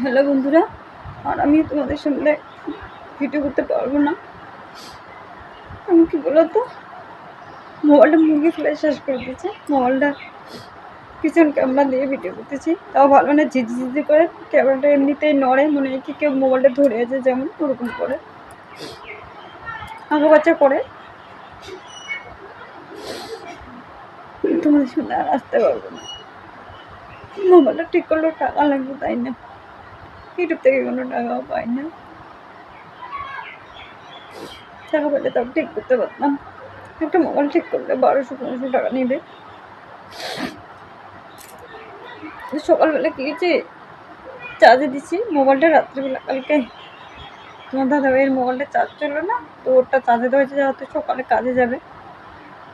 Hello বন্ধুরা, আর আমি তোমাদের সঙ্গে ভিডিও করতে পারব না। আমি কি বলো তো মোবাইলটা মুরগি ফেলে শেষ করে দিয়েছে। মোবাইলটা পিছন ক্যামেরা দিয়ে ভিডিও করতেছি। তাও ভালো না ঝিঝি ঝিঝি করে। ক্যামেরাটা এমনিতেই নড়ে, মনে হয় কি কেউ মোবাইলটা ধরে আছে যেমন ওরকম করে। আঁকা বাচ্চা করে। তোমাদের সঙ্গে আর আসতে পারব না। মোবাইলটা ঠিক করলেও টাকা লাগবে, তাই না? ইউটিউব থেকে কোনো টাকাও পাই না। টাকা পেলে তাও ঠিক করতে পারতাম। একটা মোবাইল ঠিক করলে বারোশো, পনেরোশো টাকা নেবে। সকালবেলা কি হয়েছে? চার্জে দিছি। মোবাইলটা রাত্রিবেলা, কালকে। তোমার দাদাভাইয়ের মোবাইলটা চার্জ চলল না, তো ওটা চার্জে দেওয়া হয়েছে যাতে সকালে কাজে যাবে।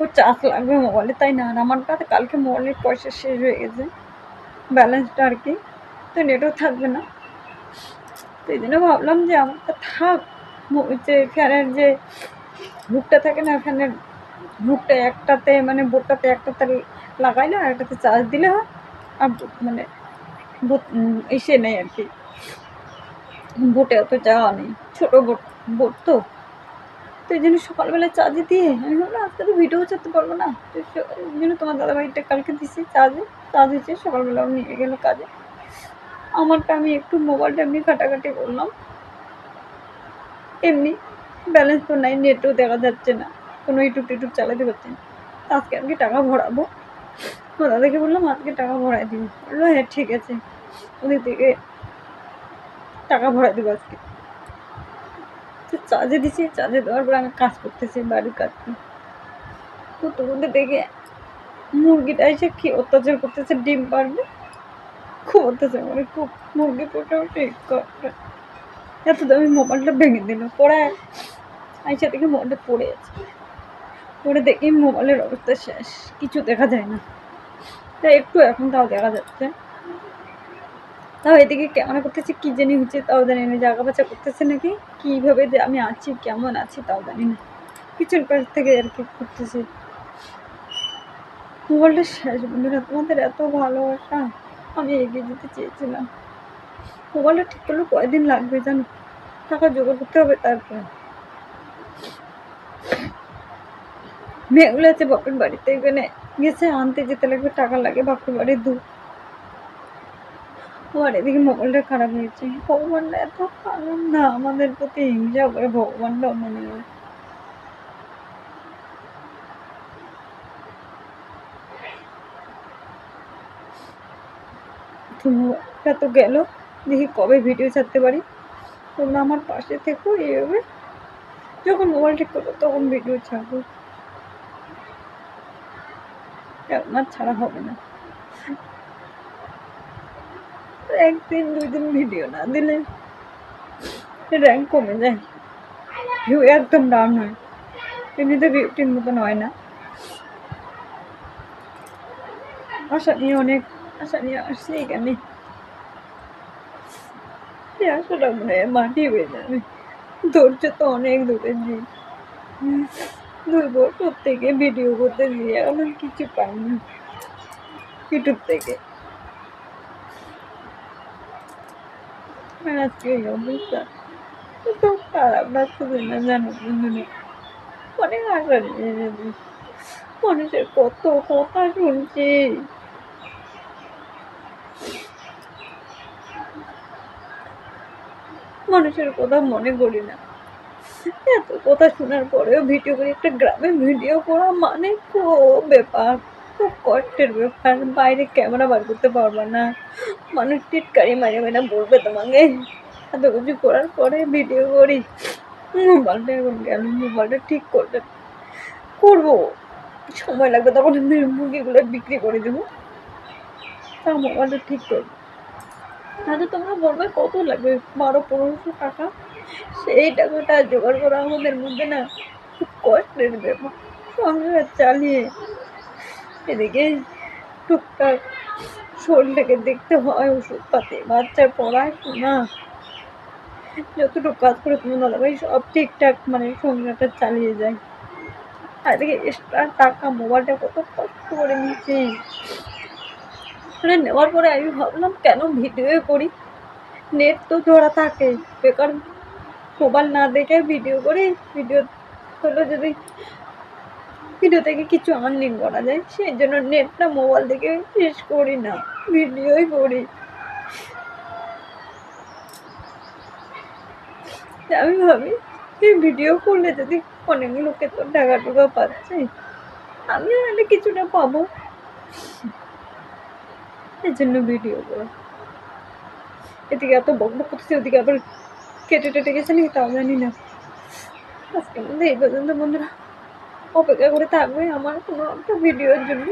ওর চার্জ লাগবে মোবাইলে তাই না? আর আমার কাছে কালকে মোবাইলের পয়সা শেষ হয়ে গেছে। ব্যালেন্সটা আর কি। তো নেটও থাকবে না। তো এই জন্য ভাবলাম যে আমারটা থাক। যে ফ্যানের যে হুকটা থাকে না, ফ্যানের হুকটা একটাতে মানে বোটটাতে একটাতে লাগাইলে আর একটাতে চার্জ দিলে হয়। আর মানে এসে নেই আর কি। বোটে অত যাওয়া নেই। ছোটো বোট বোট তো। তো এই জন্য সকালবেলা চার্জে দিয়ে আমি ভাবলাম, আজকে তো ভিডিও চালাতে পারব না। তো এই জন্য তোমার দাদাভাইটা কালকে দিছি চার্জে চার্জ হয়েছে সকালবেলা নিয়ে গেলো কাজে। আমারটা আমি একটু মোবাইলটা এমনি কাটাকাটি করলাম। এমনি ব্যালেন্স তো নাই নেটও দেখা যাচ্ছে না, কোনো ইউটিউব টিউটিউব চালাতে পারছি না। আজকে আজকে টাকা ভরাবো? তো দাদাকে বললাম, আজকে টাকা ভরাই দিবি বলল হ্যাঁ ঠিক আছে। ওদিক থেকে টাকা ভরাই দেবো আজকে। তো চার্জে দিছি চার্জে দেওয়ার পরে আমি কাজ করতেছি, বাড়ির কাজ তো তোমাদের দেখে মুরগিটা এসে কি অত্যাচার করতেছে, ডিম পারবে? অত্যাচার করে খুব মুরগি পোটা করে এত দামি মোবাইলটা ভেঙে দিল, পড়ায়। আইসা থেকে মোবাইলটা পড়ে আছে পড়ে দেখি মোবাইলের অবস্থা শেষ, কিছু দেখা যায় না। তাই একটু এখন তাও দেখা যাচ্ছে। তাও এদিকে ক্যামেরা করতেছি, কী জানি হচ্ছে তাও জানি না, জায়গা বাচ্চা করতেছে নাকি? কীভাবে যে আমি আছি, কেমন আছি তাও জানি না। পিছন পাশ থেকে আর কি করতেছি মোবাইলটা শেষ, বন্ধুরা, তোমাদের এত ভালোবাসা। আমি এগিয়ে যেতে চেয়েছিলাম। মোবাইলটা ঠিক করলে কয়দিন লাগবে জানো? টাকা জোগাড় করতে হবে তারপর। মেয়েগুলো আছে বাপের বাড়িতে, এখানে গেছে, আনতে যেতে লাগবে, টাকা লাগে বাপের বাড়ির দূর আর এদিকে মোবাইলটা খারাপ হয়েছে। ভগবানটা এত খারাপ না, আমাদের প্রতি হিংসা করে ভগবানটাও মনে হয় মোবাইলটা তো গেল। দেখি কবে ভিডিও ছাড়তে পারি। তোমরা আমার পাশে থেকো, এইভাবে। যখন মোবাইল ঠিক করব, তখন ভিডিও ছাড়বো। আর ছাড়া হবে না? একদিন দুই দিন ভিডিও না দিলে র্যাঙ্ক কমে যায়। ভিউ একদম ডাউন হয়। এমনিতে ভিউটির মতন হয় না। আশা নিয়ে অনেক আশা নিয়ে আসছি এখানে এই আশাটা মনে হয় মাটি হয়ে যাবে ধৈর্য তো অনেক দূরের দুই বছর থেকে ভিডিও করতে গিয়ে এখন কিছু পাইনি ইউটিউব থেকে আজকে এই অবস্থা এত খারাপ লাগতেছে না জানো বন্ধুরা অনেক আশা নিয়ে মানুষের কত কথা শুনছি মানুষের কথা মনে করি না। এত কথা শোনার পরেও ভিডিও করি একটা গ্রামে ভিডিও করা মানে খুব ব্যাপার। খুব কষ্টের ব্যাপার। বাইরে ক্যামেরা বার করতে পারবে না। মানুষ টিটকারি মারে মারে বলবে তোমাকে। এত কিছু করার পরে ভিডিও করি। মোবাইলটা এখন গেল মোবাইলটা ঠিক করবে করব। সময় লাগবে তখন মুরগিগুলো বিক্রি করে দেবো। তা মোবাইলটা ঠিক করব। তাহলে তোমরা বলবে কত লাগবে? বারো, পনেরোশো টাকা? সেই টাকাটা জোগাড় করা আমাদের মধ্যে না খুব কষ্টের ব্যাপার। সংসার চালিয়ে এদিকে টুকটাক শরীরটাকে দেখতে হয় ওষুধপাতি বাচ্চার পড়াশোনা যতটুকু কাজ করে তোমার দাদাভাই সব ঠিকঠাক মানে সংসারটা চালিয়ে যায়। আর এদিকে এক্সট্রা টাকা মোবাইলটা কত কষ্ট করে নিয়েছি মানে নেওয়ার পরে আমি ভাবলাম, কেন ভিডিও করি? নেট তো ধরা থাকে বেকার মোবাইল না দেখে ভিডিও করে। ভিডিও হলো যদি ভিডিও থেকে কিছু আর্নিং করা যায়, সেই জন্য নেটটা মোবাইল থেকে শেষ করি না ভিডিওই করি। আমি ভাবি, এই ভিডিও করলে যদি অনেক লোকে তো টাকা টুকা পাচ্ছে, আমিও নাহলে কিছুটা পাবো। এই জন্য ভিডিও করা এদিকে এত বক বক করতেছে, ওদিকে আবার কেটে টেটে গেছে নাকি তাও জানি না। আজকের মধ্যে এই পর্যন্ত বন্ধুরা। অপেক্ষা করে থাকবে আমার কোনো একটা ভিডিওর জন্য।